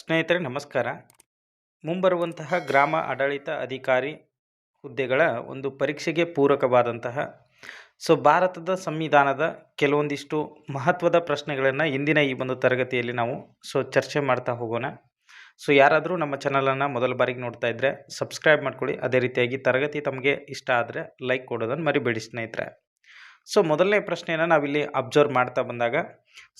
ಸ್ನೇಹಿತರೆ, ನಮಸ್ಕಾರ. ಮುಂಬರುವಂತಹ ಗ್ರಾಮ ಆಡಳಿತ ಅಧಿಕಾರಿ ಹುದ್ದೆಗಳ ಒಂದು ಪರೀಕ್ಷೆಗೆ ಪೂರಕವಾದಂತಹ, ಸೊ ಭಾರತದ ಸಂವಿಧಾನದ ಕೆಲವೊಂದಿಷ್ಟು ಮಹತ್ವದ ಪ್ರಶ್ನೆಗಳನ್ನು ಇಂದಿನ ಈ ಒಂದು ತರಗತಿಯಲ್ಲಿ ನಾವು, ಸೊ ಚರ್ಚೆ ಮಾಡ್ತಾ ಹೋಗೋಣ. ಸೊ ಯಾರಾದರೂ ನಮ್ಮ ಚಾನಲನ್ನು ಮೊದಲ ಬಾರಿಗೆ ನೋಡ್ತಾ ಇದ್ದರೆ ಸಬ್ಸ್ಕ್ರೈಬ್ ಮಾಡ್ಕೊಳ್ಳಿ. ಅದೇ ರೀತಿಯಾಗಿ ತರಗತಿ ತಮಗೆ ಇಷ್ಟ ಆದರೆ ಲೈಕ್ ಕೊಡೋದನ್ನು ಮರಿಬೇಡಿ ಸ್ನೇಹಿತರೆ. ಸೊ ಮೊದಲನೇ ಪ್ರಶ್ನೆಯನ್ನು ನಾವಿಲ್ಲಿ ಅಬ್ಸರ್ವ್ ಮಾಡ್ತಾ ಬಂದಾಗ,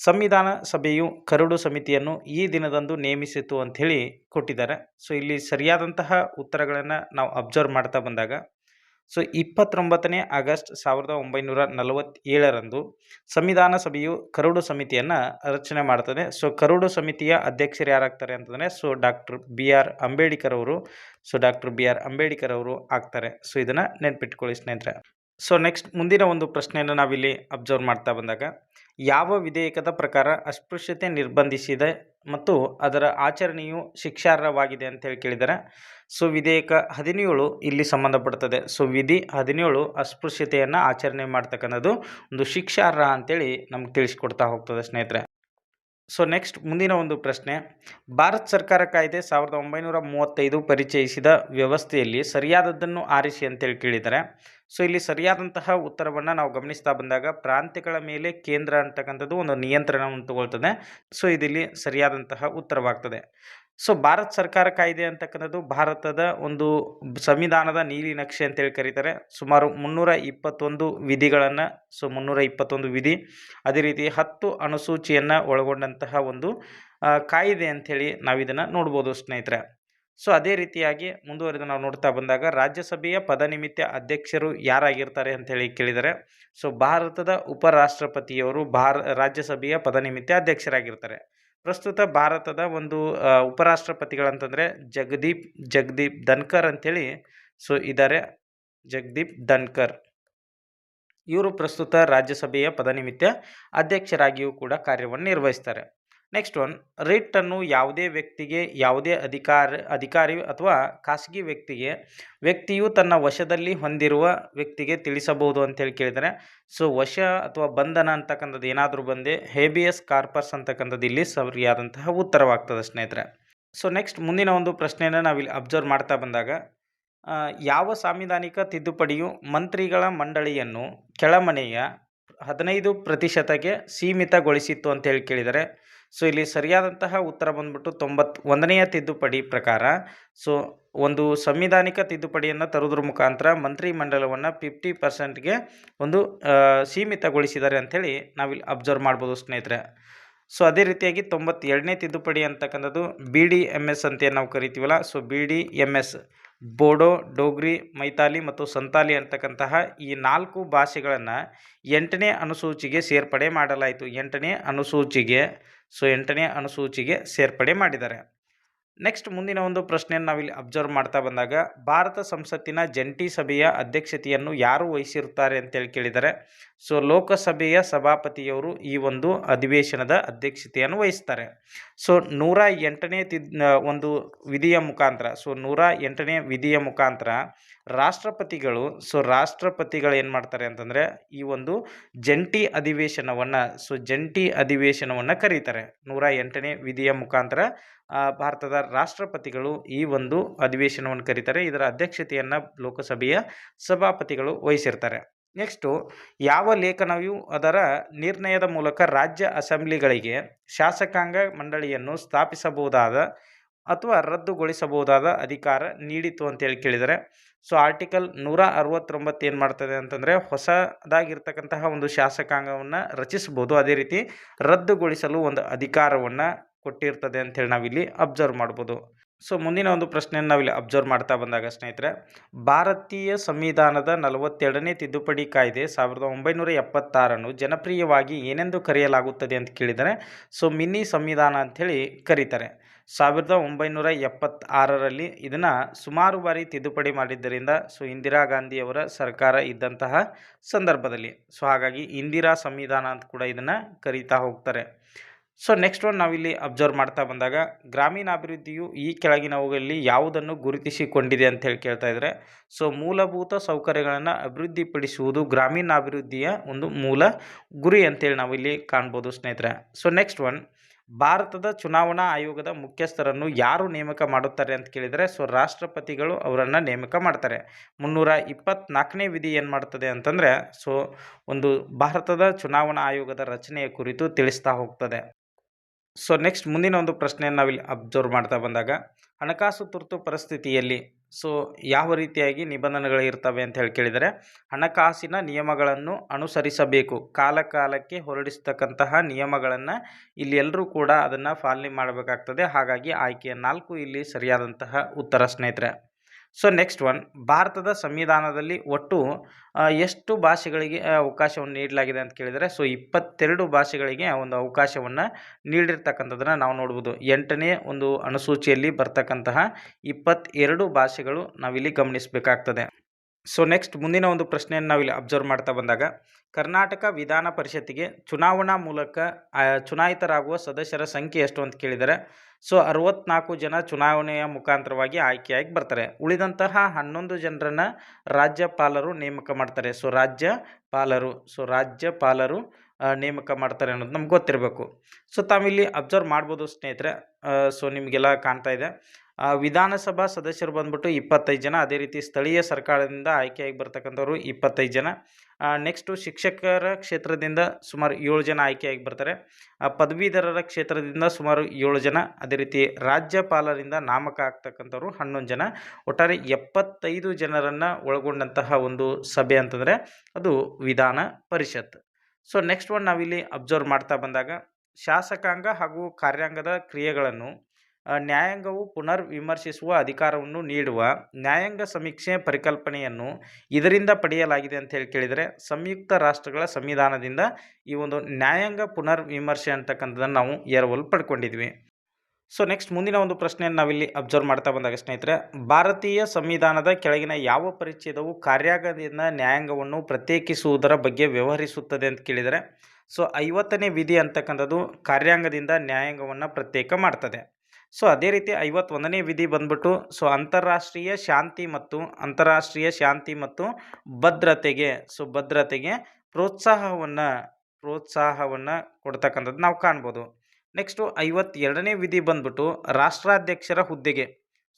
ಸಂವಿಧಾನ ಸಭೆಯು ಕರಡು ಸಮಿತಿಯನ್ನು ಈ ದಿನದಂದು ನೇಮಿಸಿತು ಅಂಥೇಳಿ ಕೊಟ್ಟಿದ್ದಾರೆ. ಸೊ ಇಲ್ಲಿ ಸರಿಯಾದಂತಹ ಉತ್ತರಗಳನ್ನು ನಾವು ಅಬ್ಸರ್ವ್ ಮಾಡ್ತಾ ಬಂದಾಗ ಸೊ ಇಪ್ಪತ್ತೊಂಬತ್ತನೇ ಆಗಸ್ಟ್ ಸಾವಿರದ ಒಂಬೈನೂರ ನಲವತ್ತೇಳರಂದು ಸಂವಿಧಾನ ಸಭೆಯು ಕರಡು ಸಮಿತಿಯನ್ನು ರಚನೆ ಮಾಡ್ತದೆ. ಸೊ ಕರಡು ಸಮಿತಿಯ ಅಧ್ಯಕ್ಷರು ಯಾರಾಗ್ತಾರೆ ಅಂತಂದರೆ so doctor B R Ambedkar ಅವರು so doctor B R Ambedkar ಅವರು ಆಗ್ತಾರೆ. ಸೊ ಇದನ್ನು ನೆನ್ಪಿಟ್ಕೊಳ್ಳಿ ಸ್ನೇಹಿತರೆ. ಸೊ ನೆಕ್ಸ್ಟ್ ಮುಂದಿನ ಒಂದು ಪ್ರಶ್ನೆಯನ್ನು ನಾವಿಲ್ಲಿ ಅಬ್ಸರ್ವ್ ಮಾಡ್ತಾ ಬಂದಾಗ, ಯಾವ ವಿಧೇಯಕದ ಪ್ರಕಾರ ಅಸ್ಪೃಶ್ಯತೆ ನಿರ್ಬಂಧಿಸಿದೆ ಮತ್ತು ಅದರ ಆಚರಣೆಯು ಶಿಕ್ಷಾರ್ಹವಾಗಿದೆ ಅಂತ ಹೇಳಿ ಕೇಳಿದರೆ. ಸೊ ವಿಧೇಯಕ ಹದಿನೇಳು ಇಲ್ಲಿ ಸಂಬಂಧಪಡ್ತದೆ. ಸೊ ವಿಧಿ ಹದಿನೇಳು ಅಸ್ಪೃಶ್ಯತೆಯನ್ನು ಆಚರಣೆ ಮಾಡ್ತಕ್ಕಂಥದ್ದು ಒಂದು ಶಿಕ್ಷಾರ್ಹ ಅಂತೇಳಿ ನಮ್ಗೆ ತಿಳಿಸ್ಕೊಡ್ತಾ ಹೋಗ್ತದೆ ಸ್ನೇಹಿತರೆ. ಸೊ ನೆಕ್ಸ್ಟ್ ಮುಂದಿನ ಒಂದು ಪ್ರಶ್ನೆ, ಭಾರತ ಸರ್ಕಾರ ಕಾಯ್ದೆ ಸಾವಿರದ ಒಂಬೈನೂರ ಮೂವತ್ತೈದು ಪರಿಚಯಿಸಿದ ವ್ಯವಸ್ಥೆಯಲ್ಲಿ ಸರಿಯಾದದ್ದನ್ನು ಆರಿಸಿ ಅಂತೇಳಿ ಕೇಳಿದ್ದಾರೆ ಸೊ ಇಲ್ಲಿ ಸರಿಯಾದಂತಹ ಉತ್ತರವನ್ನು ನಾವು ಗಮನಿಸ್ತಾ ಬಂದಾಗ ಪ್ರಾಂತ್ಯಗಳ ಮೇಲೆ ಕೇಂದ್ರ ಅಂತಕ್ಕಂಥದ್ದು ಒಂದು ನಿಯಂತ್ರಣವನ್ನು ತಗೊಳ್ತದೆ. ಸೊ ಇದಿಲ್ಲಿ ಸರಿಯಾದಂತಹ ಉತ್ತರವಾಗ್ತದೆ. ಸೊ ಭಾರತ ಸರ್ಕಾರ ಕಾಯ್ದೆ ಅಂತಕ್ಕಂಥದ್ದು ಭಾರತದ ಒಂದು ಸಂವಿಧಾನದ ನೀಲಿ ನಕ್ಷೆ ಅಂತೇಳಿ ಕರೀತಾರೆ. ಸುಮಾರು ಮುನ್ನೂರ ಇಪ್ಪತ್ತೊಂದು ವಿಧಿಗಳನ್ನು ಸೊ ಮುನ್ನೂರ ಇಪ್ಪತ್ತೊಂದು ವಿಧಿ, ಅದೇ ರೀತಿ ಹತ್ತು ಅನುಸೂಚಿಯನ್ನು ಒಳಗೊಂಡಂತಹ ಒಂದು ಕಾಯ್ದೆ ಅಂಥೇಳಿ ನಾವು ಇದನ್ನು ನೋಡ್ಬೋದು ಸ್ನೇಹಿತರೆ. ಸೊ ಅದೇ ರೀತಿಯಾಗಿ ಮುಂದುವರೆದು ನಾವು ನೋಡ್ತಾ ಬಂದಾಗ ರಾಜ್ಯಸಭೆಯ ಪದನಿಮಿತ್ತ ಅಧ್ಯಕ್ಷರು ಯಾರಾಗಿರ್ತಾರೆ ಅಂತೇಳಿ ಕೇಳಿದರೆ, ಸೊ ಭಾರತದ ಉಪರಾಷ್ಟ್ರಪತಿಯವರು ಭಾರ, ರಾಜ್ಯಸಭೆಯ ಪದನಿಮಿತ್ತ ಅಧ್ಯಕ್ಷರಾಗಿರ್ತಾರೆ. ಪ್ರಸ್ತುತ ಭಾರತದ ಒಂದು ಉಪರಾಷ್ಟ್ರಪತಿಗಳಂತಂದರೆ ಜಗದೀಪ್ ಜಗದೀಪ್ ಧನ್ಕರ್ ಅಂಥೇಳಿ ಸೊ ಇದ್ದಾರೆ ಜಗದೀಪ್ ಧನ್ಕರ್. ಇವರು ಪ್ರಸ್ತುತ ರಾಜ್ಯಸಭೆಯ ಪದನಿಮಿತ್ತ ಅಧ್ಯಕ್ಷರಾಗಿಯೂ ಕೂಡ ಕಾರ್ಯವನ್ನು ನಿರ್ವಹಿಸ್ತಾರೆ. ನೆಕ್ಸ್ಟ್ ಒನ್ ರಿಟ್ಟನ್ನು ಯಾವುದೇ ವ್ಯಕ್ತಿಗೆ, ಯಾವುದೇ ಅಧಿಕಾರ, ಅಧಿಕಾರಿ ಅಥವಾ ಖಾಸಗಿ ವ್ಯಕ್ತಿಗೆ, ವ್ಯಕ್ತಿಯು ತನ್ನ ವಶದಲ್ಲಿ ಹೊಂದಿರುವ ವ್ಯಕ್ತಿಗೆ ತಿಳಿಸಬಹುದು ಅಂತೇಳಿ ಕೇಳಿದರೆ ಸೊ ವಶ ಅಥವಾ ಬಂಧನ ಅಂತಕ್ಕಂಥದ್ದು ಏನಾದರೂ ಬಂದೆ ಹೇಬಿಯಸ್ ಕಾರ್ಪರ್ಸ್ ಅಂತಕ್ಕಂಥದ್ದು ಇಲ್ಲಿ ಸರಿಯಾದಂತಹ ಉತ್ತರವಾಗ್ತದೆ ಸ್ನೇಹಿತರೆ. ಸೊ ನೆಕ್ಸ್ಟ್ ಮುಂದಿನ ಒಂದು ಪ್ರಶ್ನೆಯನ್ನು ನಾವಿಲ್ಲಿ ಅಬ್ಸರ್ವ್ ಮಾಡ್ತಾ ಬಂದಾಗ ಯಾವ ಸಾಂವಿಧಾನಿಕ ತಿದ್ದುಪಡಿಯು ಮಂತ್ರಿಗಳ ಮಂಡಳಿಯನ್ನು ಕೆಳಮನೆಯ ಹದಿನೈದು ಪ್ರತಿಶತಕ್ಕೆ ಸೀಮಿತಗೊಳಿಸಿತ್ತು ಅಂತ ಹೇಳಿ ಕೇಳಿದರೆ. ಸೊ, ಇಲ್ಲಿ ಸರಿಯಾದಂತಹ ಉತ್ತರ ಬಂದ್ಬಿಟ್ಟು ತೊಂಬತ್ ಒಂದನೆಯ ತಿದ್ದುಪಡಿ ಪ್ರಕಾರ, ಸೊ, ಒಂದು ಸಂವಿಧಾನಿಕ ತಿದ್ದುಪಡಿಯನ್ನು ತರುವುದ್ರ ಮುಖಾಂತರ ಮಂತ್ರಿಮಂಡಲವನ್ನು ಫಿಫ್ಟಿ ಪರ್ಸೆಂಟ್ಗೆ ಒಂದು ಸೀಮಿತಗೊಳಿಸಿದ್ದಾರೆ ಅಂಥೇಳಿ ನಾವಿಲ್ಲಿ ಅಬ್ಸರ್ವ್ ಮಾಡ್ಬೋದು ಸ್ನೇಹಿತರೆ. ಸೊ, ಅದೇ ರೀತಿಯಾಗಿ ತೊಂಬತ್ತೆರಡನೇ ತಿದ್ದುಪಡಿ ಅಂತಕ್ಕಂಥದ್ದು ಬಿ ಡಿ ಎಂ ಎಸ್ ಅಂತ ನಾವು ಕರಿತೀವಲ್ಲ, so, B D M S Bodo, Dogri Maithili ಮತ್ತು ಸಂತಾಲಿ ಅಂತಕ್ಕಂತಹ ಈ ನಾಲ್ಕು ಭಾಷೆಗಳನ್ನು ಎಂಟನೇ ಅನುಸೂಚಿಗೆ ಸೇರ್ಪಡೆ ಮಾಡಲಾಯಿತು. ಎಂಟನೇ ಅನುಸೂಚಿಗೆ ಸೊ ಎಂಟನೇ ಅನುಸೂಚಿಗೆ ಸೇರ್ಪಡೆ ಮಾಡಿದ್ದಾರೆ. ನೆಕ್ಸ್ಟ್ ಮುಂದಿನ ಒಂದು ಪ್ರಶ್ನೆಯನ್ನು ನಾವಿಲ್ಲಿ ಅಬ್ಸರ್ವ್ ಮಾಡ್ತಾ ಬಂದಾಗ, ಭಾರತ ಸಂಸತ್ತಿನ ಜಂಟಿ ಸಭೆಯ ಅಧ್ಯಕ್ಷತೆಯನ್ನು ಯಾರು ವಹಿಸಿರುತ್ತಾರೆ ಅಂತೇಳಿ ಕೇಳಿದರೆ, ಸೊ ಲೋಕಸಭೆಯ ಸಭಾಪತಿಯವರು ಈ ಒಂದು ಅಧಿವೇಶನದ ಅಧ್ಯಕ್ಷತೆಯನ್ನು ವಹಿಸ್ತಾರೆ. ಸೊ ನೂರ ಎಂಟನೇ ಒಂದು ವಿಧಿಯ ಮುಖಾಂತರ, ಸೊ ನೂರ ಎಂಟನೇ ವಿಧಿಯ ಮುಖಾಂತರ ರಾಷ್ಟ್ರಪತಿಗಳು, ಸೊ ರಾಷ್ಟ್ರಪತಿಗಳು ಏನು ಮಾಡ್ತಾರೆ ಅಂತಂದರೆ, ಈ ಒಂದು ಜಂಟಿ ಅಧಿವೇಶನವನ್ನು, ಸೊ ಜಂಟಿ ಅಧಿವೇಶನವನ್ನು ಕರೀತಾರೆ. ನೂರ ಎಂಟನೇ ವಿಧಿಯ ಮುಖಾಂತರ ಭಾರತದ ರಾಷ್ಟ್ರಪತಿಗಳು ಈ ಒಂದು ಅಧಿವೇಶನವನ್ನು ಕರೀತಾರೆ. ಇದರ ಅಧ್ಯಕ್ಷತೆಯನ್ನು ಲೋಕಸಭೆಯ ಸಭಾಪತಿಗಳು ವಹಿಸಿರ್ತಾರೆ. ನೆಕ್ಸ್ಟು, ಯಾವ ಲೇಖನವು ಅದರ ನಿರ್ಣಯದ ಮೂಲಕ ರಾಜ್ಯ ಅಸೆಂಬ್ಲಿಗಳಿಗೆ ಶಾಸಕಾಂಗ ಮಂಡಳಿಯನ್ನು ಸ್ಥಾಪಿಸಬಹುದಾದ ಅಥವಾ ರದ್ದುಗೊಳಿಸಬಹುದಾದ ಅಧಿಕಾರ ನೀಡಿತು ಅಂತೇಳಿ ಕೇಳಿದರೆ ಸೊ ಆರ್ಟಿಕಲ್ ನೂರ ಅರವತ್ತೊಂಬತ್ತು ಏನು ಮಾಡ್ತದೆ ಅಂತಂದರೆ ಹೊಸದಾಗಿರ್ತಕ್ಕಂತಹ ಒಂದು ಶಾಸಕಾಂಗವನ್ನು ರಚಿಸ್ಬೋದು ಅದೇ ರೀತಿ ರದ್ದುಗೊಳಿಸಲು ಒಂದು ಅಧಿಕಾರವನ್ನು ಕೊಟ್ಟಿರ್ತದೆ ಅಂಥೇಳಿ ನಾವಿಲ್ಲಿ ಅಬ್ಸರ್ವ್ ಮಾಡ್ಬೋದು. ಸೊ ಮುಂದಿನ ಒಂದು ಪ್ರಶ್ನೆಯನ್ನು ನಾವಿಲ್ಲಿ ಅಬ್ಸರ್ವ್ ಮಾಡ್ತಾ ಬಂದಾಗ ಸ್ನೇಹಿತರೆ, ಭಾರತೀಯ ಸಂವಿಧಾನದ ನಲವತ್ತೆರಡನೇ ತಿದ್ದುಪಡಿ ಕಾಯ್ದೆ ಸಾವಿರದ ಒಂಬೈನೂರ ಎಪ್ಪತ್ತಾರನ್ನು ಜನಪ್ರಿಯವಾಗಿ ಏನೆಂದು ಕರೆಯಲಾಗುತ್ತದೆ ಅಂತ ಕೇಳಿದರೆ ಸೊ ಮಿನಿ ಸಂವಿಧಾನ ಅಂಥೇಳಿ ಕರೀತಾರೆ. ಸಾವಿರದ ಒಂಬೈನೂರ ಎಪ್ಪತ್ತಾರರಲ್ಲಿ ಇದನ್ನು ಸುಮಾರು ಬಾರಿ ತಿದ್ದುಪಡಿ ಮಾಡಿದ್ದರಿಂದ ಸೊ ಇಂದಿರಾ ಗಾಂಧಿಯವರ ಸರ್ಕಾರ ಇದ್ದಂತಹ ಸಂದರ್ಭದಲ್ಲಿ. ಸೊ, ಹಾಗಾಗಿ ಇಂದಿರಾ ಸಂವಿಧಾನ ಅಂತ ಕೂಡ ಇದನ್ನು ಕರೀತಾ ಹೋಗ್ತಾರೆ. ಸೊ ನೆಕ್ಸ್ಟ್ ಒನ್ ನಾವಿಲ್ಲಿ ಅಬ್ಸರ್ವ್ ಮಾಡ್ತಾ ಬಂದಾಗ ಗ್ರಾಮೀಣಾಭಿವೃದ್ಧಿಯು ಈ ಕೆಳಗಿನವುಗಳಲ್ಲಿ ಯಾವುದನ್ನು ಗುರುತಿಸಿಕೊಂಡಿದೆ ಅಂತ ಹೇಳಿ ಕೇಳ್ತಾ ಇದ್ದಾರೆ ಸೊ, ಮೂಲಭೂತ ಸೌಕರ್ಯಗಳನ್ನು ಅಭಿವೃದ್ಧಿಪಡಿಸುವುದು ಗ್ರಾಮೀಣಾಭಿವೃದ್ಧಿಯ ಒಂದು ಮೂಲ ಗುರಿ ಅಂತೇಳಿ ನಾವಿಲ್ಲಿ ಕಾಣ್ಬೋದು ಸ್ನೇಹಿತರೆ. ಸೊ ನೆಕ್ಸ್ಟ್ ಒನ್ ಭಾರತದ ಚುನಾವಣಾ ಆಯೋಗದ ಮುಖ್ಯಸ್ಥರನ್ನು ಯಾರು ನೇಮಕ ಮಾಡುತ್ತಾರೆ ಅಂತ ಕೇಳಿದರೆ, ಸೊ ರಾಷ್ಟ್ರಪತಿಗಳು ಅವರನ್ನು ನೇಮಕ ಮಾಡ್ತಾರೆ. ಮುನ್ನೂರ ಇಪ್ಪತ್ನಾಲ್ಕನೇ ವಿಧಿ ಏನು ಮಾಡ್ತದೆ ಅಂತಂದರೆ, ಸೊ ಒಂದು ಭಾರತದ ಚುನಾವಣಾ ಆಯೋಗದ ರಚನೆಯ ಕುರಿತು ತಿಳಿಸ್ತಾ ಹೋಗ್ತದೆ. ಸೊ ನೆಕ್ಸ್ಟ್ ಮುಂದಿನ ಒಂದು ಪ್ರಶ್ನೆಯನ್ನು ನಾವಿಲ್ಲಿ ಅಬ್ಸರ್ವ್ ಮಾಡ್ತಾ ಬಂದಾಗ, ಹಣಕಾಸು ತುರ್ತು ಪರಿಸ್ಥಿತಿಯಲ್ಲಿ ಸೊ ಯಾವ ರೀತಿಯಾಗಿ ನಿಬಂಧನೆಗಳು ಇರ್ತವೆ ಅಂತ ಹೇಳಿ ಕೇಳಿದರೆ, ಹಣಕಾಸಿನ ನಿಯಮಗಳನ್ನು ಅನುಸರಿಸಬೇಕು. ಕಾಲಕಾಲಕ್ಕೆ ಹೊರಡಿಸ್ತಕ್ಕಂತಹ ನಿಯಮಗಳನ್ನು ಇಲ್ಲಿ ಎಲ್ಲರೂ ಕೂಡ ಅದನ್ನು ಪಾಲನೆ ಮಾಡಬೇಕಾಗ್ತದೆ. ಹಾಗಾಗಿ ಆಯ್ಕೆಯ ನಾಲ್ಕು ಇಲ್ಲಿ ಸರಿಯಾದಂತಹ ಉತ್ತರ ಸ್ನೇಹಿತರೆ. ಸೊ ನೆಕ್ಸ್ಟ್ ಒನ್ ಭಾರತದ ಸಂವಿಧಾನದಲ್ಲಿ ಒಟ್ಟು ಎಷ್ಟು ಭಾಷೆಗಳಿಗೆ ಅವಕಾಶವನ್ನು ನೀಡಲಾಗಿದೆ ಅಂತ ಕೇಳಿದರೆ ಸೊ ಇಪ್ಪತ್ತೆರಡು ಭಾಷೆಗಳಿಗೆ ಒಂದು ಅವಕಾಶವನ್ನು ನೀಡಿರ್ತಕ್ಕಂಥದ್ದನ್ನು ನಾವು ನೋಡ್ಬೋದು. ಎಂಟನೇ ಒಂದು ಅನುಸೂಚಿಯಲ್ಲಿ ಬರ್ತಕ್ಕಂತಹ ಇಪ್ಪತ್ತೆರಡು ಭಾಷೆಗಳು ನಾವಿಲ್ಲಿ ಗಮನಿಸಬೇಕಾಗ್ತದೆ. ಸೊ ನೆಕ್ಸ್ಟ್ ಮುಂದಿನ ಒಂದು ಪ್ರಶ್ನೆಯನ್ನು ನಾವಿಲ್ಲಿ ಅಬ್ಸರ್ವ್ ಮಾಡ್ತಾ ಬಂದಾಗ, ಕರ್ನಾಟಕ ವಿಧಾನ ಪರಿಷತ್ತಿಗೆ ಚುನಾವಣಾ ಮೂಲಕ ಚುನಾಯಿತರಾಗುವ ಸದಸ್ಯರ ಸಂಖ್ಯೆ ಎಷ್ಟು ಅಂತ ಕೇಳಿದರೆ ಸೊ ಅರವತ್ನಾಲ್ಕು ಜನ ಚುನಾವಣೆಯ ಮುಖಾಂತರವಾಗಿ ಆಯ್ಕೆಯಾಗಿ ಬರ್ತಾರೆ. ಉಳಿದಂತಹ ಹನ್ನೊಂದು ಜನರನ್ನು ರಾಜ್ಯಪಾಲರು ನೇಮಕ ಮಾಡ್ತಾರೆ. ಸೊ ರಾಜ್ಯಪಾಲರು ಸೊ ರಾಜ್ಯಪಾಲರು ನೇಮಕ ಮಾಡ್ತಾರೆ ಅನ್ನೋದು ನಮ್ಗೆ ಗೊತ್ತಿರಬೇಕು. ಸೊ ತಾವಿಲ್ಲಿ ಅಬ್ಸರ್ವ್ ಮಾಡ್ಬೋದು ಸ್ನೇಹಿತರೆ. ಸೊ ನಿಮಗೆಲ್ಲ ಕಾಣ್ತಾ ಇದೆ. ವಿಧಾನಸಭಾ ಸದಸ್ಯರು ಬಂದ್ಬಿಟ್ಟು ಇಪ್ಪತ್ತೈದು ಜನ. ಅದೇ ರೀತಿ ಸ್ಥಳೀಯ ಸರ್ಕಾರದಿಂದ ಆಯ್ಕೆಯಾಗಿ ಬರ್ತಕ್ಕಂಥವ್ರು ಇಪ್ಪತ್ತೈದು ಜನ. ನೆಕ್ಸ್ಟು ಶಿಕ್ಷಕರ ಕ್ಷೇತ್ರದಿಂದ ಸುಮಾರು ಏಳು ಜನ ಆಯ್ಕೆಯಾಗಿ ಬರ್ತಾರೆ. ಪದವೀಧರರ ಕ್ಷೇತ್ರದಿಂದ ಸುಮಾರು ಏಳು ಜನ. ಅದೇ ರೀತಿ ರಾಜ್ಯಪಾಲರಿಂದ ನಾಮಕ ಆಗ್ತಕ್ಕಂಥವ್ರು ಹನ್ನೊಂದು ಜನ. ಒಟ್ಟಾರೆ ಎಪ್ಪತ್ತೈದು ಜನರನ್ನು ಒಳಗೊಂಡಂತಹ ಒಂದು ಸಭೆ ಅಂತಂದರೆ ಅದು Vidhan Parishad. So next one ನಾವಿಲ್ಲಿ ಅಬ್ಸರ್ವ್ ಮಾಡ್ತಾ ಬಂದಾಗ ಶಾಸಕಾಂಗ ಹಾಗೂ ಕಾರ್ಯಾಂಗದ ಕ್ರಿಯೆಗಳನ್ನು ನ್ಯಾಯಾಂಗವು ಪುನರ್ ವಿಮರ್ಶಿಸುವ ಅಧಿಕಾರವನ್ನು ನೀಡುವ ನ್ಯಾಯಾಂಗ ಸಮೀಕ್ಷೆ ಪರಿಕಲ್ಪನೆಯನ್ನು ಇದರಿಂದ ಪಡೆಯಲಾಗಿದೆ ಅಂತ ಹೇಳಿ ಕೇಳಿದರೆ, ಸಂಯುಕ್ತ ರಾಷ್ಟ್ರಗಳ ಸಂವಿಧಾನದಿಂದ ಈ ಒಂದು ನ್ಯಾಯಾಂಗ ಪುನರ್ ವಿಮರ್ಶೆ ಅಂತಕ್ಕಂಥದ್ದನ್ನು ನಾವು ಎರವಲು ಪಡ್ಕೊಂಡಿದ್ವಿ. ಸೊ ನೆಕ್ಸ್ಟ್ ಮುಂದಿನ ಒಂದು ಪ್ರಶ್ನೆಯನ್ನು ನಾವಿಲ್ಲಿ ಅಬ್ಸರ್ವ್ ಮಾಡ್ತಾ ಬಂದಾಗ ಸ್ನೇಹಿತರೆ, ಭಾರತೀಯ ಸಂವಿಧಾನದ ಕೆಳಗಿನ ಯಾವ ಪರಿಚ್ಛೇದವು ಕಾರ್ಯಾಂಗದಿಂದ ನ್ಯಾಯಾಂಗವನ್ನು ಪ್ರತ್ಯೇಕಿಸುವುದರ ಬಗ್ಗೆ ವ್ಯವಹರಿಸುತ್ತದೆ ಅಂತ ಕೇಳಿದರೆ ಸೊ ಐವತ್ತನೇ ವಿಧಿ ಅಂತಕ್ಕಂಥದ್ದು ಕಾರ್ಯಾಂಗದಿಂದ ನ್ಯಾಯಾಂಗವನ್ನು ಪ್ರತ್ಯೇಕ ಮಾಡ್ತದೆ. ಸೊ ಅದೇ ರೀತಿ ಐವತ್ತೊಂದನೇ ವಿಧಿ ಬಂದ್ಬಿಟ್ಟು, ಸೊ ಅಂತಾರಾಷ್ಟ್ರೀಯ ಶಾಂತಿ ಮತ್ತು ಅಂತಾರಾಷ್ಟ್ರೀಯ ಶಾಂತಿ ಮತ್ತು ಭದ್ರತೆಗೆ, ಸೊ ಭದ್ರತೆಗೆ ಪ್ರೋತ್ಸಾಹವನ್ನು ಪ್ರೋತ್ಸಾಹವನ್ನು ಕೊಡ್ತಕ್ಕಂಥದ್ದು ನಾವು ಕಾಣ್ಬೋದು. ನೆಕ್ಸ್ಟು ಐವತ್ತೆರಡನೇ ವಿಧಿ ಬಂದ್ಬಿಟ್ಟು ರಾಷ್ಟ್ರಾಧ್ಯಕ್ಷರ ಹುದ್ದೆಗೆ.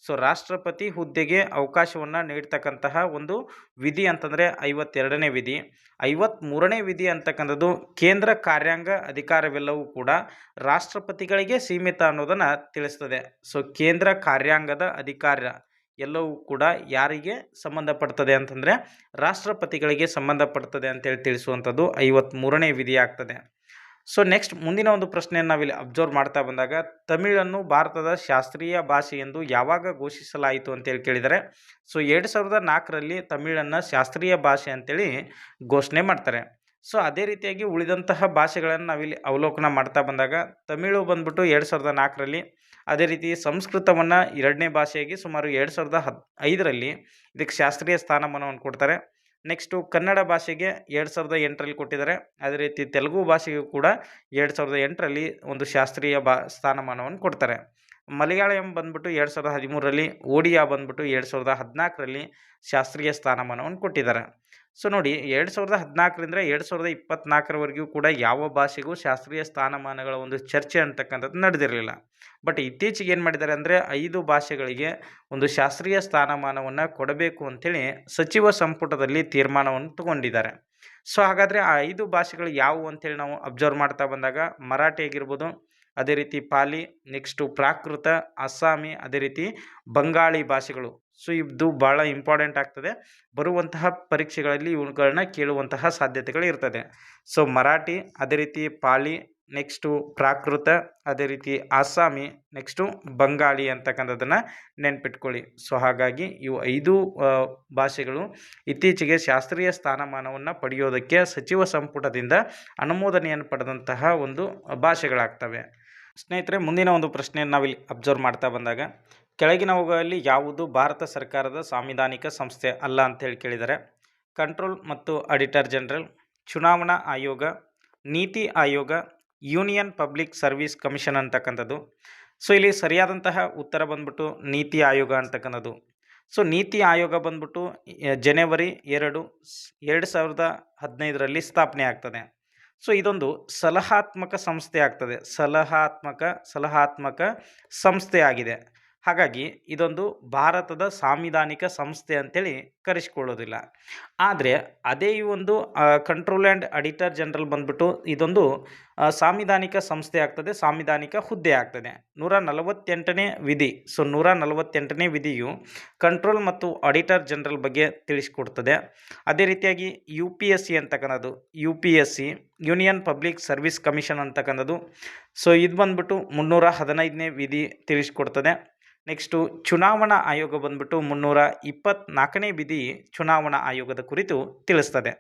ಸೊ ರಾಷ್ಟ್ರಪತಿ ಹುದ್ದೆಗೆ ಅವಕಾಶವನ್ನು ನೀಡ್ತಕ್ಕಂತಹ ಒಂದು ವಿಧಿ ಅಂತಂದರೆ ಐವತ್ತೆರಡನೇ ವಿಧಿ. ಐವತ್ತ್ಮೂರನೇ ವಿಧಿ ಅಂತಕ್ಕಂಥದ್ದು ಕೇಂದ್ರ ಕಾರ್ಯಾಂಗ ಅಧಿಕಾರವೆಲ್ಲವೂ ಕೂಡ ರಾಷ್ಟ್ರಪತಿಗಳಿಗೆ ಸೀಮಿತ ಅನ್ನೋದನ್ನು ತಿಳಿಸ್ತದೆ. ಸೊ ಕೇಂದ್ರ ಕಾರ್ಯಾಂಗದ ಅಧಿಕಾರ ಎಲ್ಲವೂ ಕೂಡ ಯಾರಿಗೆ ಸಂಬಂಧಪಡ್ತದೆ ಅಂತಂದರೆ ರಾಷ್ಟ್ರಪತಿಗಳಿಗೆ ಸಂಬಂಧಪಡ್ತದೆ ಅಂತೇಳಿ ತಿಳಿಸುವಂಥದ್ದು ಐವತ್ತ್ಮೂರನೇ ವಿಧಿ ಆಗ್ತದೆ. ಸೊ ನೆಕ್ಸ್ಟ್ ಮುಂದಿನ ಒಂದು ಪ್ರಶ್ನೆಯನ್ನು ನಾವಿಲ್ಲಿ ಅಬ್ಸರ್ವ್ ಮಾಡ್ತಾ ಬಂದಾಗ, ತಮಿಳನ್ನು ಭಾರತದ ಶಾಸ್ತ್ರೀಯ ಭಾಷೆ ಎಂದು ಯಾವಾಗ ಘೋಷಿಸಲಾಯಿತು ಅಂತೇಳಿ ಕೇಳಿದರೆ ಸೊ ಎರಡು ಸಾವಿರದ ನಾಲ್ಕರಲ್ಲಿ ತಮಿಳನ್ನು ಶಾಸ್ತ್ರೀಯ ಭಾಷೆ ಅಂತೇಳಿ ಘೋಷಣೆ ಮಾಡ್ತಾರೆ. ಸೊ ಅದೇ ರೀತಿಯಾಗಿ ಉಳಿದಂತಹ ಭಾಷೆಗಳನ್ನು ನಾವಿಲ್ಲಿ ಅವಲೋಕನ ಮಾಡ್ತಾ ಬಂದಾಗ, ತಮಿಳು ಬಂದ್ಬಿಟ್ಟು ಎರಡು ಸಾವಿರದ ನಾಲ್ಕರಲ್ಲಿ ಅದೇ ರೀತಿ ಸಂಸ್ಕೃತವನ್ನು ಎರಡನೇ ಭಾಷೆಯಾಗಿ ಸುಮಾರು ಎರಡು ಸಾವಿರದ ಹದ್ ಐದರಲ್ಲಿ ಇದಕ್ಕೆ ಶಾಸ್ತ್ರೀಯ ಸ್ಥಾನಮಾನವನ್ನು ಕೊಡ್ತಾರೆ. ನೆಕ್ಸ್ಟು ಕನ್ನಡ ಭಾಷೆಗೆ ಎರಡು ಸಾವಿರದ ಎಂಟರಲ್ಲಿ ಕೊಟ್ಟಿದ್ದಾರೆ. ಅದೇ ರೀತಿ ತೆಲುಗು ಭಾಷೆಗೂ ಕೂಡ ಎರಡು ಸಾವಿರದ ಎಂಟರಲ್ಲಿ ಒಂದು ಶಾಸ್ತ್ರೀಯ ಬಾ, ಸ್ಥಾನಮಾನವನ್ನು ಕೊಡ್ತಾರೆ. ಮಲಯಾಳಂ ಬಂದ್ಬಿಟ್ಟು ಎರಡು ಸಾವಿರದ ಹದಿಮೂರರಲ್ಲಿ ಒಡಿಯಾ ಬಂದ್ಬಿಟ್ಟು ಎರಡು ಸಾವಿರದ ಹದಿನಾಲ್ಕರಲ್ಲಿ ಶಾಸ್ತ್ರೀಯ ಸ್ಥಾನಮಾನವನ್ನು ಕೊಟ್ಟಿದ್ದಾರೆ. ಸೊ ನೋಡಿ, ಎರಡು ಸಾವಿರದ ಹದಿನಾಲ್ಕರಿಂದ ಎರಡು ಸಾವಿರದ ಇಪ್ಪತ್ತ್ನಾಲ್ಕರವರೆಗೂ ಕೂಡ ಯಾವ ಭಾಷೆಗೂ ಶಾಸ್ತ್ರೀಯ ಸ್ಥಾನಮಾನಗಳ ಒಂದು ಚರ್ಚೆ ಅಂತಕ್ಕಂಥದ್ದು ನಡೆದಿರಲಿಲ್ಲ. ಬಟ್ ಇತ್ತೀಚೆಗೆ ಏನು ಮಾಡಿದ್ದಾರೆ ಅಂದರೆ, ಐದು ಭಾಷೆಗಳಿಗೆ ಒಂದು ಶಾಸ್ತ್ರೀಯ ಸ್ಥಾನಮಾನವನ್ನು ಕೊಡಬೇಕು ಅಂಥೇಳಿ ಸಚಿವ ಸಂಪುಟದಲ್ಲಿ ತೀರ್ಮಾನವನ್ನು ತಗೊಂಡಿದ್ದಾರೆ. ಸೊ ಹಾಗಾದರೆ ಆ ಐದು ಭಾಷೆಗಳು ಯಾವುವು ಅಂತೇಳಿ ನಾವು ಅಬ್ಸರ್ವ್ ಮಾಡ್ತಾ ಬಂದಾಗ ಮರಾಠಿ ಆಗಿರ್ಬೋದು ಅದೇ ರೀತಿ ಪಾಲಿ, ನೆಕ್ಸ್ಟು ಪ್ರಾಕೃತ, ಅಸ್ಸಾಮಿ, ಅದೇ ರೀತಿ ಬಂಗಾಳಿ ಭಾಷೆಗಳು. ಸೊ ಇದು ಭಾಳ ಇಂಪಾರ್ಟೆಂಟ್ ಆಗ್ತದೆ. ಬರುವಂತಹ ಪರೀಕ್ಷೆಗಳಲ್ಲಿ ಇವುಗಳನ್ನ ಕೇಳುವಂತಹ ಸಾಧ್ಯತೆಗಳು ಇರ್ತದೆ. ಸೊ, ಮರಾಠಿ, ಅದೇ ರೀತಿ ಪಾಲಿ, ನೆಕ್ಸ್ಟು ಪ್ರಾಕೃತ, ಅದೇ ರೀತಿ ಅಸ್ಸಾಮಿ, ನೆಕ್ಸ್ಟು ಬಂಗಾಳಿ ಅಂತಕ್ಕಂಥದ್ದನ್ನು ನೆನ್ಪಿಟ್ಕೊಳ್ಳಿ. ಸೊ, ಹಾಗಾಗಿ ಇವು ಐದು ಭಾಷೆಗಳು ಇತ್ತೀಚೆಗೆ ಶಾಸ್ತ್ರೀಯ ಸ್ಥಾನಮಾನವನ್ನು ಪಡೆಯೋದಕ್ಕೆ ಸಚಿವ ಸಂಪುಟದಿಂದ ಅನುಮೋದನೆಯನ್ನು ಪಡೆದಂತಹ ಒಂದು ಭಾಷೆಗಳಾಗ್ತವೆ. ಸ್ನೇಹಿತರೆ, ಮುಂದಿನ ಒಂದು ಪ್ರಶ್ನೆಯನ್ನು ನಾವಿಲ್ಲಿ ಅಬ್ಸರ್ವ್ ಮಾಡ್ತಾ ಬಂದಾಗ ಕೆಳಗಿನವುಗಳಲ್ಲಿ ಯಾವುದು ಭಾರತ ಸರ್ಕಾರದ ಸಾಂವಿಧಾನಿಕ ಸಂಸ್ಥೆ ಅಲ್ಲ ಅಂತೇಳಿ ಕೇಳಿದರೆ ಕಂಟ್ರೋಲ್ ಮತ್ತು ಆಡಿಟರ್ ಜನರಲ್, ಚುನಾವಣಾ ಆಯೋಗ, NITI Aayog, Union Public Service Commission ಅಂತಕ್ಕಂಥದ್ದು. ಸೊ, ಇಲ್ಲಿ ಸರಿಯಾದಂತಹ ಉತ್ತರ ಬಂದ್ಬಿಟ್ಟು ನೀತಿ ಆಯೋಗ ಅಂತಕ್ಕಂಥದ್ದು. ಸೊ, ನೀತಿ ಆಯೋಗ ಬಂದ್ಬಿಟ್ಟು ಜನವರಿ ಎರಡು ಎರಡು ಸಾವಿರದ ಹದಿನೈದರಲ್ಲಿ ಸ್ಥಾಪನೆ ಆಗ್ತದೆ. ಸೊ ಇದೊಂದು ಸಲಹಾತ್ಮಕ ಸಂಸ್ಥೆ ಆಗ್ತದೆ. ಸಲಹಾತ್ಮಕ ಸಲಹಾತ್ಮಕ ಸಂಸ್ಥೆ ಆಗಿದೆ. ಹಾಗಾಗಿ ಇದೊಂದು ಭಾರತದ ಸಾಂವಿಧಾನಿಕ ಸಂಸ್ಥೆ ಅಂತೇಳಿ ಕರೆಸಿಕೊಳ್ಳೋದಿಲ್ಲ. ಆದರೆ ಅದೇ ಈ ಒಂದು ಕಂಟ್ರೋಲ್ ಆ್ಯಂಡ್ ಅಡಿಟರ್ ಜನರಲ್ ಬಂದ್ಬಿಟ್ಟು ಇದೊಂದು ಸಾಂವಿಧಾನಿಕ ಸಂಸ್ಥೆ ಆಗ್ತದೆ, ಸಾಂವಿಧಾನಿಕ ಹುದ್ದೆ ಆಗ್ತದೆ. ನೂರ ನಲವತ್ತೆಂಟನೇ ವಿಧಿ, ಸೊ ನೂರ ನಲವತ್ತೆಂಟನೇ ವಿಧಿಯು ಕಂಟ್ರೋಲ್ ಮತ್ತು ಆಡಿಟರ್ ಜನರಲ್ ಬಗ್ಗೆ ತಿಳಿಸ್ಕೊಡ್ತದೆ. ಅದೇ ರೀತಿಯಾಗಿ ಯು ಪಿ ಎಸ್ ಸಿ ಅಂತಕ್ಕಂಥದ್ದು U P S C Union Public Service Commission ಅಂತಕ್ಕಂಥದ್ದು ಸೊ ಇದು ಬಂದ್ಬಿಟ್ಟು ಮುನ್ನೂರ ಹದಿನೈದನೇ ವಿಧಿ ತಿಳಿಸ್ಕೊಡ್ತದೆ. ನೆಕ್ಸ್ಟು ಚುನಾವಣಾ ಆಯೋಗ ಬಂದ್ಬಿಟ್ಟು ಮುನ್ನೂರ ಇಪ್ಪತ್ನಾಲ್ಕನೇ ವಿಧಿ ಚುನಾವಣಾ ಆಯೋಗದ ಕುರಿತು ತಿಳಿಸ್ತದೆ.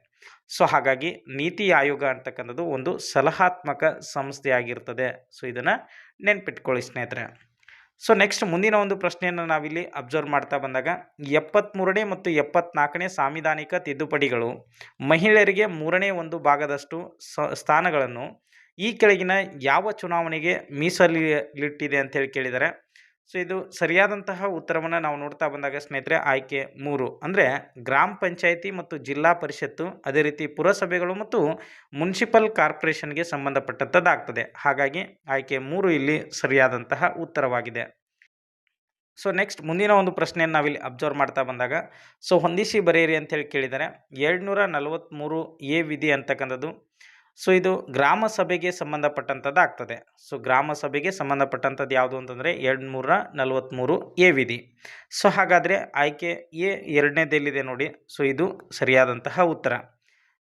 ಸೊ, ಹಾಗಾಗಿ ನೀತಿ ಆಯೋಗ ಅಂತಕ್ಕಂಥದ್ದು ಒಂದು ಸಲಹಾತ್ಮಕ ಸಂಸ್ಥೆಯಾಗಿರ್ತದೆ. ಸೊ, ಇದನ್ನು ನೆನ್ಪಿಟ್ಕೊಳ್ಳಿ ಸ್ನೇಹಿತರೆ. ಸೊ, ನೆಕ್ಸ್ಟ್ ಮುಂದಿನ ಒಂದು ಪ್ರಶ್ನೆಯನ್ನು ನಾವಿಲ್ಲಿ ಅಬ್ಸರ್ವ್ ಮಾಡ್ತಾ ಬಂದಾಗ ಎಪ್ಪತ್ತ್ಮೂರನೇ ಮತ್ತು ಎಪ್ಪತ್ನಾಲ್ಕನೇ ಸಾಂವಿಧಾನಿಕ ತಿದ್ದುಪಡಿಗಳು ಮಹಿಳೆಯರಿಗೆ ಮೂರನೇ ಒಂದು ಭಾಗದಷ್ಟು ಸ್ಥಾನಗಳನ್ನು ಈ ಕೆಳಗಿನ ಯಾವ ಚುನಾವಣೆಗೆ ಮೀಸಲಿಟ್ಟಿದೆ ಅಂತೇಳಿ ಕೇಳಿದ್ದಾರೆ ಸೊ, ಇದು ಸರಿಯಾದಂತಹ ಉತ್ತರವನ್ನು ನಾವು ನೋಡ್ತಾ ಬಂದಾಗ ಸ್ನೇಹಿತರೆ, ಆಯ್ಕೆ ಮೂರು. ಅಂದರೆ ಗ್ರಾಮ ಪಂಚಾಯಿತಿ ಮತ್ತು ಜಿಲ್ಲಾ ಪರಿಷತ್ತು ಅದೇ ರೀತಿ ಪುರಸಭೆಗಳು ಮತ್ತು ಮುನ್ಸಿಪಲ್ ಕಾರ್ಪೊರೇಷನ್ಗೆ ಸಂಬಂಧಪಟ್ಟಂಥದ್ದಾಗ್ತದೆ ಹಾಗಾಗಿ ಆಯ್ಕೆ ಮೂರು ಇಲ್ಲಿ ಸರಿಯಾದಂತಹ ಉತ್ತರವಾಗಿದೆ. ಸೊ, ನೆಕ್ಸ್ಟ್ ಮುಂದಿನ ಒಂದು ಪ್ರಶ್ನೆಯನ್ನು ನಾವಿಲ್ಲಿ ಅಬ್ಸರ್ವ್ ಮಾಡ್ತಾ ಬಂದಾಗ, ಸೊ, ಹೊಂದಿಸಿ ಬರೆಯಿರಿ ಅಂತೇಳಿ ಕೇಳಿದ್ದಾರೆ. ಏಳ್ನೂರ ನಲವತ್ತ್ಮೂರು ಎ ವಿಧಿ ಅಂತಕ್ಕಂಥದ್ದು. ಸೊ, ಇದು ಗ್ರಾಮ ಸಭೆಗೆ ಸಂಬಂಧಪಟ್ಟಂಥದ್ದು ಆಗ್ತದೆ. ಸೊ, ಗ್ರಾಮ ಸಭೆಗೆ ಸಂಬಂಧಪಟ್ಟಂಥದ್ದು ಯಾವುದು ಅಂತಂದರೆ ಎರಡು ನೂರ ನಲವತ್ತ್ಮೂರು ಎ ವಿಧಿ. ಸೊ, ಹಾಗಾದರೆ ಆಯ್ಕೆ ಎ ಎರಡನೇದೆಲ್ಲಿದೆ ನೋಡಿ. ಸೊ, ಇದು ಸರಿಯಾದಂತಹ ಉತ್ತರ.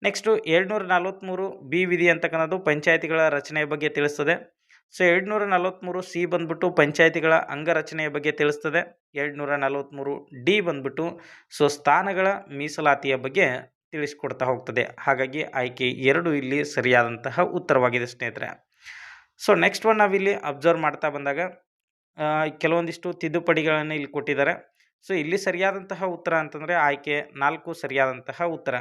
ನೆಕ್ಸ್ಟು ಏಳ್ನೂರ ನಲವತ್ತ್ಮೂರು ಬಿ ವಿಧಿ ಅಂತಕ್ಕಂಥದ್ದು ಪಂಚಾಯತಿಗಳ ರಚನೆಯ ಬಗ್ಗೆ ತಿಳಿಸ್ತದೆ. ಸೊ, ಎರಡುನೂರ ನಲವತ್ತ್ಮೂರು ಸಿ ಬಂದ್ಬಿಟ್ಟು ಪಂಚಾಯತಿಗಳ ಅಂಗರಚನೆಯ ಬಗ್ಗೆ ತಿಳಿಸ್ತದೆ. ಎರಡುನೂರ ನಲವತ್ತ್ಮೂರು ಡಿ ಬಂದ್ಬಿಟ್ಟು ಸೊ, ಸ್ಥಾನಗಳ ಮೀಸಲಾತಿಯ ಬಗ್ಗೆ ತಿಳಿಸ್ಕೊಡ್ತಾ ಹೋಗ್ತದೆ. ಹಾಗಾಗಿ ಆಯ್ಕೆ ಎರಡು ಇಲ್ಲಿ ಸರಿಯಾದಂತಹ ಉತ್ತರವಾಗಿದೆ ಸ್ನೇಹಿತರೆ. ಸೊ ನೆಕ್ಸ್ಟ್ ಒನ್ ನಾವಿಲ್ಲಿ ಅಬ್ಸರ್ವ್ ಮಾಡ್ತಾ ಬಂದಾಗ ಕೆಲವೊಂದಿಷ್ಟು ತಿದ್ದುಪಡಿಗಳನ್ನು ಇಲ್ಲಿ ಕೊಟ್ಟಿದ್ದಾರೆ. ಸೊ ಇಲ್ಲಿ ಸರಿಯಾದಂತಹ ಉತ್ತರ ಅಂತಂದರೆ ಆಯ್ಕೆ ನಾಲ್ಕು ಸರಿಯಾದಂತಹ ಉತ್ತರ.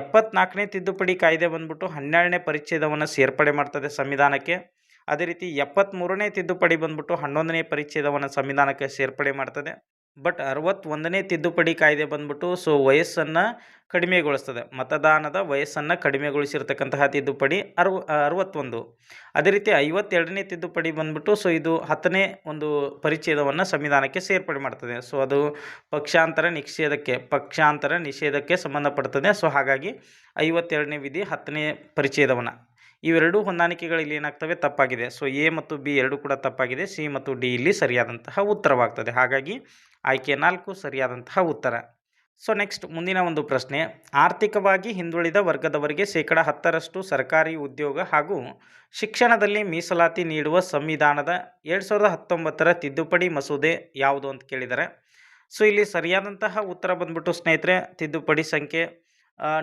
ಎಪ್ಪತ್ನಾಲ್ಕನೇ ತಿದ್ದುಪಡಿ ಕಾಯ್ದೆ ಬಂದ್ಬಿಟ್ಟು ಹನ್ನೆರಡನೇ ಪರಿಚ್ಛೇದವನ್ನು ಸೇರ್ಪಡೆ ಮಾಡ್ತದೆ ಸಂವಿಧಾನಕ್ಕೆ. ಅದೇ ರೀತಿ ಎಪ್ಪತ್ತ್ಮೂರನೇ ತಿದ್ದುಪಡಿ ಬಂದ್ಬಿಟ್ಟು ಹನ್ನೊಂದನೇ ಪರಿಚ್ಛೇದವನ್ನು ಸಂವಿಧಾನಕ್ಕೆ ಸೇರ್ಪಡೆ ಮಾಡ್ತದೆ. ಬಟ್ ಅರವತ್ತೊಂದನೇ ತಿದ್ದುಪಡಿ ಕಾಯ್ದೆ ಬಂದ್ಬಿಟ್ಟು ಸೊ ವಯಸ್ಸನ್ನು ಕಡಿಮೆಗೊಳಿಸ್ತದೆ. ಮತದಾನದ ವಯಸ್ಸನ್ನು ಕಡಿಮೆಗೊಳಿಸಿರ್ತಕ್ಕಂತಹ ತಿದ್ದುಪಡಿ ಅರವ ಅರವತ್ತೊಂದು. ಅದೇ ರೀತಿ ಐವತ್ತೆರಡನೇ ತಿದ್ದುಪಡಿ ಬಂದ್ಬಿಟ್ಟು ಸೊ ಇದು ಹತ್ತನೇ ಒಂದು ಪರಿಚ್ಛೇದವನ್ನು ಸಂವಿಧಾನಕ್ಕೆ ಸೇರ್ಪಡೆ ಮಾಡ್ತದೆ. ಸೊ ಅದು ಪಕ್ಷಾಂತರ ನಿಷೇಧಕ್ಕೆ ಪಕ್ಷಾಂತರ ನಿಷೇಧಕ್ಕೆ ಸಂಬಂಧಪಡ್ತದೆ. ಸೊ ಹಾಗಾಗಿ ಐವತ್ತೆರಡನೇ ವಿಧಿ ಹತ್ತನೇ ಪರಿಚ್ಛೇದವನ್ನು. ಇವೆರಡೂ ಹೊಂದಾಣಿಕೆಗಳು ಇಲ್ಲಿ ಏನಾಗ್ತವೆ? ತಪ್ಪಾಗಿದೆ. ಸೊ ಎ ಮತ್ತು ಬಿ ಎರಡೂ ಕೂಡ ತಪ್ಪಾಗಿದೆ. ಸಿ ಮತ್ತು ಡಿ ಇಲ್ಲಿ ಸರಿಯಾದಂತಹ ಉತ್ತರವಾಗ್ತದೆ. ಹಾಗಾಗಿ ಆಯ್ಕೆ ನಾಲ್ಕು ಸರಿಯಾದಂತಹ ಉತ್ತರ. ಸೊ ನೆಕ್ಸ್ಟ್ ಮುಂದಿನ ಒಂದು ಪ್ರಶ್ನೆ. ಆರ್ಥಿಕವಾಗಿ ಹಿಂದುಳಿದ ವರ್ಗದವರಿಗೆ ಶೇಕಡ ಹತ್ತರಷ್ಟು ಸರ್ಕಾರಿ ಉದ್ಯೋಗ ಹಾಗೂ ಶಿಕ್ಷಣದಲ್ಲಿ ಮೀಸಲಾತಿ ನೀಡುವ ಸಂವಿಧಾನದ ಎರಡು ಸಾವಿರದ ಹತ್ತೊಂಬತ್ತರ ತಿದ್ದುಪಡಿ ಮಸೂದೆ ಯಾವುದು ಅಂತ ಕೇಳಿದ್ದಾರೆ ಸೊ ಇಲ್ಲಿ ಸರಿಯಾದಂತಹ ಉತ್ತರ ಬಂದ್ಬಿಟ್ಟು ಸ್ನೇಹಿತರೆ, ತಿದ್ದುಪಡಿ ಸಂಖ್ಯೆ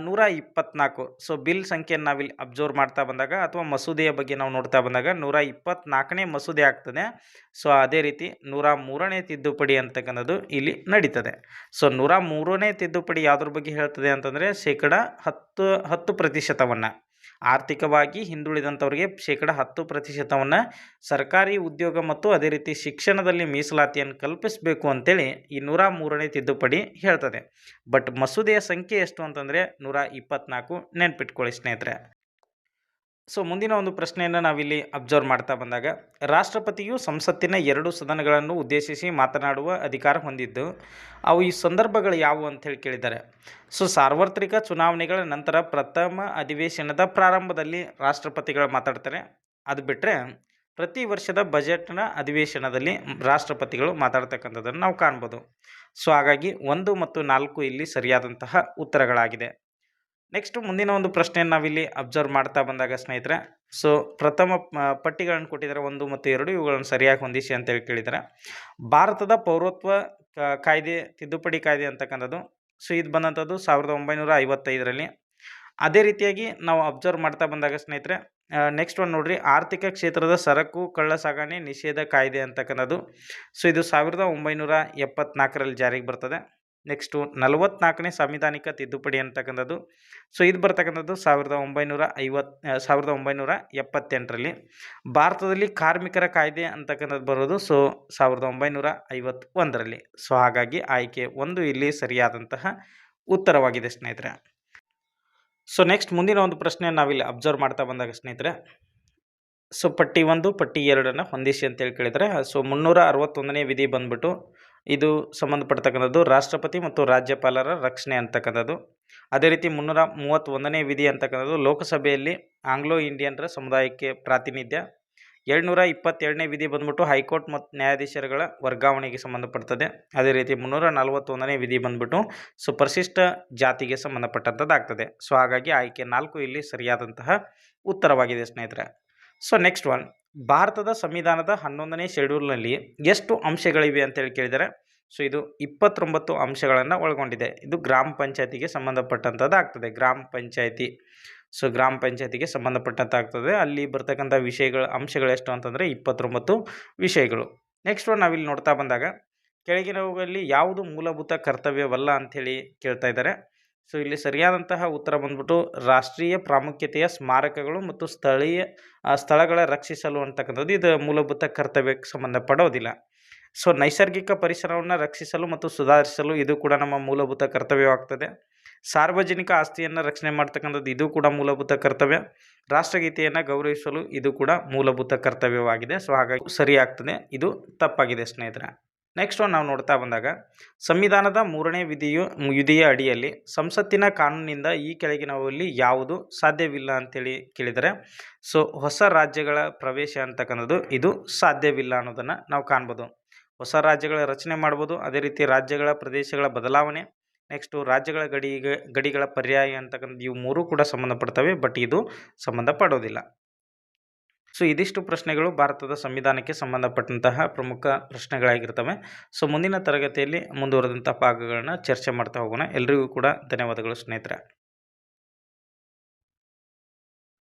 ನೂರ ಇಪ್ಪತ್ನಾಲ್ಕು. ಸೊ ಬಿಲ್ ಸಂಖ್ಯೆಯನ್ನು ನಾವಿಲ್ಲಿ ಅಬ್ಸರ್ವ್ ಮಾಡ್ತಾ ಬಂದಾಗ ಅಥವಾ ಮಸೂದೆಯ ಬಗ್ಗೆ ನಾವು ನೋಡ್ತಾ ಬಂದಾಗ ನೂರ ಇಪ್ಪತ್ನಾಲ್ಕನೇ ಮಸೂದೆ ಆಗ್ತದೆ. ಸೊ ಅದೇ ರೀತಿ ನೂರ ಮೂರನೇ ತಿದ್ದುಪಡಿ ಅಂತಕ್ಕಂಥದ್ದು ಇಲ್ಲಿ ನಡೀತದೆ. ಸೊ ನೂರ ಮೂರನೇ ತಿದ್ದುಪಡಿ ಯಾವುದ್ರ ಬಗ್ಗೆ ಹೇಳ್ತದೆ ಅಂತಂದರೆ ಶೇಕಡ ಹತ್ತು ಹತ್ತು ಪ್ರತಿಶತವನ್ನು. ಆರ್ಥಿಕವಾಗಿ ಹಿಂದುಳಿದಂಥವ್ರಿಗೆ ಶೇಕಡ ಹತ್ತು ಪ್ರತಿಶತವನ್ನು ಸರ್ಕಾರಿ ಉದ್ಯೋಗ ಮತ್ತು ಅದೇ ರೀತಿ ಶಿಕ್ಷಣದಲ್ಲಿ ಮೀಸಲಾತಿಯನ್ನು ಕಲ್ಪಿಸಬೇಕು ಅಂತೇಳಿ ಈ ನೂರ ಮೂರನೇ ತಿದ್ದುಪಡಿ ಹೇಳ್ತದೆ. ಬಟ್ ಮಸೂದೆಯ ಸಂಖ್ಯೆ ಎಷ್ಟು ಅಂತಂದರೆ ನೂರ ಇಪ್ಪತ್ತ್ನಾಲ್ಕು ನೆನ್ಪಿಟ್ಕೊಳ್ಳಿ ಸ್ನೇಹಿತರೆ. ಸೊ ಮುಂದಿನ ಒಂದು ಪ್ರಶ್ನೆಯನ್ನು ನಾವಿಲ್ಲಿ ಅಬ್ಸರ್ವ್ ಮಾಡ್ತಾ ಬಂದಾಗ, ರಾಷ್ಟ್ರಪತಿಯು ಸಂಸತ್ತಿನ ಎರಡು ಸದನಗಳನ್ನು ಉದ್ದೇಶಿಸಿ ಮಾತನಾಡುವ ಅಧಿಕಾರ ಹೊಂದಿದ್ದು, ಅವು ಈ ಸಂದರ್ಭಗಳು ಯಾವುವು ಅಂತೇಳಿ ಕೇಳಿದ್ದಾರೆ. ಸೊ ಸಾರ್ವತ್ರಿಕ ಚುನಾವಣೆಗಳ ನಂತರ ಪ್ರಥಮ ಅಧಿವೇಶನದ ಪ್ರಾರಂಭದಲ್ಲಿ ರಾಷ್ಟ್ರಪತಿಗಳು ಮಾತಾಡ್ತಾರೆ. ಅದು ಬಿಟ್ಟರೆ ಪ್ರತಿ ವರ್ಷದ ಬಜೆಟ್ನ ಅಧಿವೇಶನದಲ್ಲಿ ರಾಷ್ಟ್ರಪತಿಗಳು ಮಾತಾಡ್ತಕ್ಕಂಥದ್ದನ್ನು ನಾವು ಕಾಣ್ಬೋದು. ಸೊ ಹಾಗಾಗಿ ಒಂದು ಮತ್ತು ನಾಲ್ಕು ಇಲ್ಲಿ ಸರಿಯಾದಂತಹ ಉತ್ತರಗಳಾಗಿದೆ. ನೆಕ್ಸ್ಟ್ ಮುಂದಿನ ಒಂದು ಪ್ರಶ್ನೆಯನ್ನು ನಾವಿಲ್ಲಿ ಅಬ್ಸರ್ವ್ ಮಾಡ್ತಾ ಬಂದಾಗ ಸ್ನೇಹಿತರೆ ಸೊ ಪ್ರಥಮ ಪಟ್ಟಿಗಳನ್ನು ಕೊಟ್ಟಿದ್ದಾರೆ. ಒಂದು ಮತ್ತು ಎರಡು ಇವುಗಳನ್ನು ಸರಿಯಾಗಿ ಹೊಂದಿಸಿ ಅಂತೇಳಿ ಕೇಳಿದ್ದಾರೆ ಭಾರತದ ಪೌರತ್ವ ಕಾಯ್ದೆ, ತಿದ್ದುಪಡಿ ಕಾಯ್ದೆ ಅಂತಕ್ಕಂಥದ್ದು. ಸೊ ಇದು ಬಂದಂಥದ್ದು ಸಾವಿರದ ಒಂಬೈನೂರ ಐವತ್ತೈದರಲ್ಲಿ. ಅದೇ ರೀತಿಯಾಗಿ ನಾವು ಅಬ್ಸರ್ವ್ ಮಾಡ್ತಾ ಬಂದಾಗ ಸ್ನೇಹಿತರೆ ನೆಕ್ಸ್ಟ್ ಒಂದು ನೋಡಿರಿ. ಆರ್ಥಿಕ ಕ್ಷೇತ್ರದ ಸರಕು, ಕಳ್ಳ ಸಾಗಣೆ ನಿಷೇಧ ಕಾಯ್ದೆ ಅಂತಕ್ಕಂಥದ್ದು. ಸೊ ಇದು ಸಾವಿರದ ಒಂಬೈನೂರ ಎಪ್ಪತ್ನಾಲ್ಕರಲ್ಲಿ ಜಾರಿಗೆ ಬರ್ತದೆ. ನೆಕ್ಸ್ಟು ನಲವತ್ನಾಲ್ಕನೇ ಸಾಂವಿಧಾನಿಕ ತಿದ್ದುಪಡಿ ಅಂತಕ್ಕಂಥದ್ದು. ಸೊ ಇದು ಬರ್ತಕ್ಕಂಥದ್ದು ಸಾವಿರದ ಒಂಬೈನೂರ ಐವತ್ತು ಸಾವಿರದ ಒಂಬೈನೂರ ಎಪ್ಪತ್ತೆಂಟರಲ್ಲಿ. ಭಾರತದಲ್ಲಿ ಕಾರ್ಮಿಕರ ಕಾಯ್ದೆ ಅಂತಕ್ಕಂಥದ್ದು ಬರೋದು ಸೊ ಸಾವಿರದ ಒಂಬೈನೂರ ಐವತ್ತೊಂದರಲ್ಲಿ. ಸೊ ಹಾಗಾಗಿ ಆಯ್ಕೆ ಒಂದು ಇಲ್ಲಿ ಸರಿಯಾದಂತಹ ಉತ್ತರವಾಗಿದೆ ಸ್ನೇಹಿತರೆ. ಸೊ ನೆಕ್ಸ್ಟ್ ಮುಂದಿನ ಒಂದು ಪ್ರಶ್ನೆ ನಾವಿಲ್ಲಿ ಅಬ್ಸರ್ವ್ ಮಾಡ್ತಾ ಬಂದಾಗ ಸ್ನೇಹಿತರೆ ಸೊ ಪಟ್ಟಿ ಒಂದು, ಪಟ್ಟಿ ಎರಡನ್ನು ಹೊಂದಿಸಿ ಅಂತೇಳಿ ಕೇಳಿದರೆ ಸೊ ಮುನ್ನೂರ ಅರವತ್ತೊಂದನೇ ವಿಧಿ ಬಂದ್ಬಿಟ್ಟು ಇದು ಸಂಬಂಧಪಡ್ತಕ್ಕಂಥದ್ದು ರಾಷ್ಟ್ರಪತಿ ಮತ್ತು ರಾಜ್ಯಪಾಲರ ರಕ್ಷಣೆ ಅಂತಕ್ಕಂಥದ್ದು. ಅದೇ ರೀತಿ ಮುನ್ನೂರ ಮೂವತ್ತೊಂದನೇ ವಿಧಿ ಅಂತಕ್ಕಂಥದ್ದು ಲೋಕಸಭೆಯಲ್ಲಿ ಆಂಗ್ಲೋ ಇಂಡಿಯನ್ರ ಸಮುದಾಯಕ್ಕೆ ಪ್ರಾತಿನಿಧ್ಯ. ಏಳ್ನೂರ ಇಪ್ಪತ್ತೆರಡನೇ ವಿಧಿ ಬಂದ್ಬಿಟ್ಟು ಹೈಕೋರ್ಟ್ ಮತ್ತು ನ್ಯಾಯಾಧೀಶರುಗಳ ವರ್ಗಾವಣೆಗೆ ಸಂಬಂಧಪಡ್ತದೆ. ಅದೇ ರೀತಿ ಮುನ್ನೂರ ನಲವತ್ತೊಂದನೇ ವಿಧಿ ಬಂದ್ಬಿಟ್ಟು ಸುಪರಿಶಿಷ್ಟ ಜಾತಿಗೆ ಜಾತಿಗೆ ಸಂಬಂಧಪಟ್ಟಂಥದ್ದಾಗ್ತದೆ. ಸೊ, ಹಾಗಾಗಿ ಆಯ್ಕೆ ನಾಲ್ಕು ಇಲ್ಲಿ ಸರಿಯಾದಂತಹ ಉತ್ತರವಾಗಿದೆ ಸ್ನೇಹಿತರೆ. ಸೊ ನೆಕ್ಸ್ಟ್ ಒನ್ ಭಾರತದ ಸಂವಿಧಾನದ ಹನ್ನೊಂದನೇ ಶೆಡ್ಯೂಲ್ನಲ್ಲಿ ಎಷ್ಟು ಅಂಶಗಳಿವೆ ಅಂತೇಳಿ ಕೇಳಿದರೆ, ಸೊ ಇದು ಇಪ್ಪತ್ತೊಂಬತ್ತು ಅಂಶಗಳನ್ನು ಒಳಗೊಂಡಿದೆ. ಇದು ಗ್ರಾಮ ಪಂಚಾಯತಿಗೆ ಸಂಬಂಧಪಟ್ಟಂಥದ್ದು ಆಗ್ತದೆ. ಗ್ರಾಮ ಪಂಚಾಯತಿ, ಸೊ ಗ್ರಾಮ ಪಂಚಾಯತಿಗೆ ಸಂಬಂಧಪಟ್ಟಂತಾಗ್ತದೆ ಅಲ್ಲಿ ಬರ್ತಕ್ಕಂಥ ವಿಷಯಗಳ ಅಂಶಗಳೆಷ್ಟು ಅಂತಂದರೆ ಇಪ್ಪತ್ತೊಂಬತ್ತು ವಿಷಯಗಳು. ನೆಕ್ಸ್ಟ್ ನಾವಿಲ್ಲಿ ನೋಡ್ತಾ ಬಂದಾಗ, ಕೆಳಗಿನವುಗಳಲ್ಲಿ ಯಾವುದು ಮೂಲಭೂತ ಕರ್ತವ್ಯವಲ್ಲ ಅಂಥೇಳಿ ಕೇಳ್ತಾ ಇದ್ದಾರೆ. ಸೊ ಇಲ್ಲಿ ಸರಿಯಾದಂತಹ ಉತ್ತರ ಬಂದ್ಬಿಟ್ಟು ರಾಷ್ಟ್ರೀಯ ಪ್ರಾಮುಖ್ಯತೆಯ ಸ್ಮಾರಕಗಳು ಮತ್ತು ಸ್ಥಳೀಯ ಸ್ಥಳಗಳ ರಕ್ಷಿಸಲು ಅಂತಕ್ಕಂಥದ್ದು ಇದು ಮೂಲಭೂತ ಕರ್ತವ್ಯಕ್ಕೆ ಸಂಬಂಧಪಡೋದಿಲ್ಲ. ಸೊ ನೈಸರ್ಗಿಕ ಪರಿಸರವನ್ನು ರಕ್ಷಿಸಲು ಮತ್ತು ಸುಧಾರಿಸಲು ಇದು ಕೂಡ ನಮ್ಮ ಮೂಲಭೂತ ಕರ್ತವ್ಯವಾಗ್ತದೆ. ಸಾರ್ವಜನಿಕ ಆಸ್ತಿಯನ್ನು ರಕ್ಷಣೆ ಮಾಡ್ತಕ್ಕಂಥದ್ದು ಇದು ಕೂಡ ಮೂಲಭೂತ ಕರ್ತವ್ಯ. ರಾಷ್ಟ್ರಗೀತೆಯನ್ನು ಗೌರವಿಸಲು ಇದು ಕೂಡ ಮೂಲಭೂತ ಕರ್ತವ್ಯವಾಗಿದೆ. ಸೊ ಹಾಗಾಗಿ ಸರಿಯಾಗ್ತದೆ. ಇದು ತಪ್ಪಾಗಿದೆ ಸ್ನೇಹಿತರೆ. ನೆಕ್ಸ್ಟ್ ನಾವು ನೋಡ್ತಾ ಬಂದಾಗ, ಸಂವಿಧಾನದ ಮೂರನೇ ವಿಧಿಯು, ವಿಧಿಯ ಅಡಿಯಲ್ಲಿ ಸಂಸತ್ತಿನ ಕಾನೂನಿನಿಂದ ಈ ಕೆಳಗಿನವಲ್ಲಿ ಯಾವುದು ಸಾಧ್ಯವಿಲ್ಲ ಅಂತೇಳಿ ಕೇಳಿದರೆ, ಸೊ ಹೊಸ ರಾಜ್ಯಗಳ ಪ್ರವೇಶ ಅಂತಕ್ಕಂಥದ್ದು ಇದು ಸಾಧ್ಯವಿಲ್ಲ ಅನ್ನೋದನ್ನು ನಾವು ಕಾಣ್ಬೋದು. ಹೊಸ ರಾಜ್ಯಗಳ ರಚನೆ ಮಾಡ್ಬೋದು, ಅದೇ ರೀತಿ ರಾಜ್ಯಗಳ ಪ್ರದೇಶಗಳ ಬದಲಾವಣೆ ನೆಕ್ಸ್ಟು ರಾಜ್ಯಗಳ ಗಡಿಗೆ, ಗಡಿಗಳ ಪರ್ಯಾಯ ಅಂತಕ್ಕಂಥ ಇವು ಮೂರೂ ಕೂಡ ಸಂಬಂಧಪಡ್ತವೆ ಬಟ್ ಇದು ಸಂಬಂಧಪಡೋದಿಲ್ಲ. ಸೊ ಇದಿಷ್ಟು ಪ್ರಶ್ನೆಗಳು ಭಾರತದ ಸಂವಿಧಾನಕ್ಕೆ ಸಂಬಂಧಪಟ್ಟಂತಹ ಪ್ರಮುಖ ಪ್ರಶ್ನೆಗಳಾಗಿರ್ತವೆ. ಸೊ ಮುಂದಿನ ತರಗತಿಯಲ್ಲಿ ಮುಂದುವರೆದಂಥ ಭಾಗಗಳನ್ನ ಚರ್ಚೆ ಮಾಡ್ತಾ ಹೋಗೋಣ. ಎಲ್ರಿಗೂ ಕೂಡ ಧನ್ಯವಾದಗಳು ಸ್ನೇಹಿತರೆ.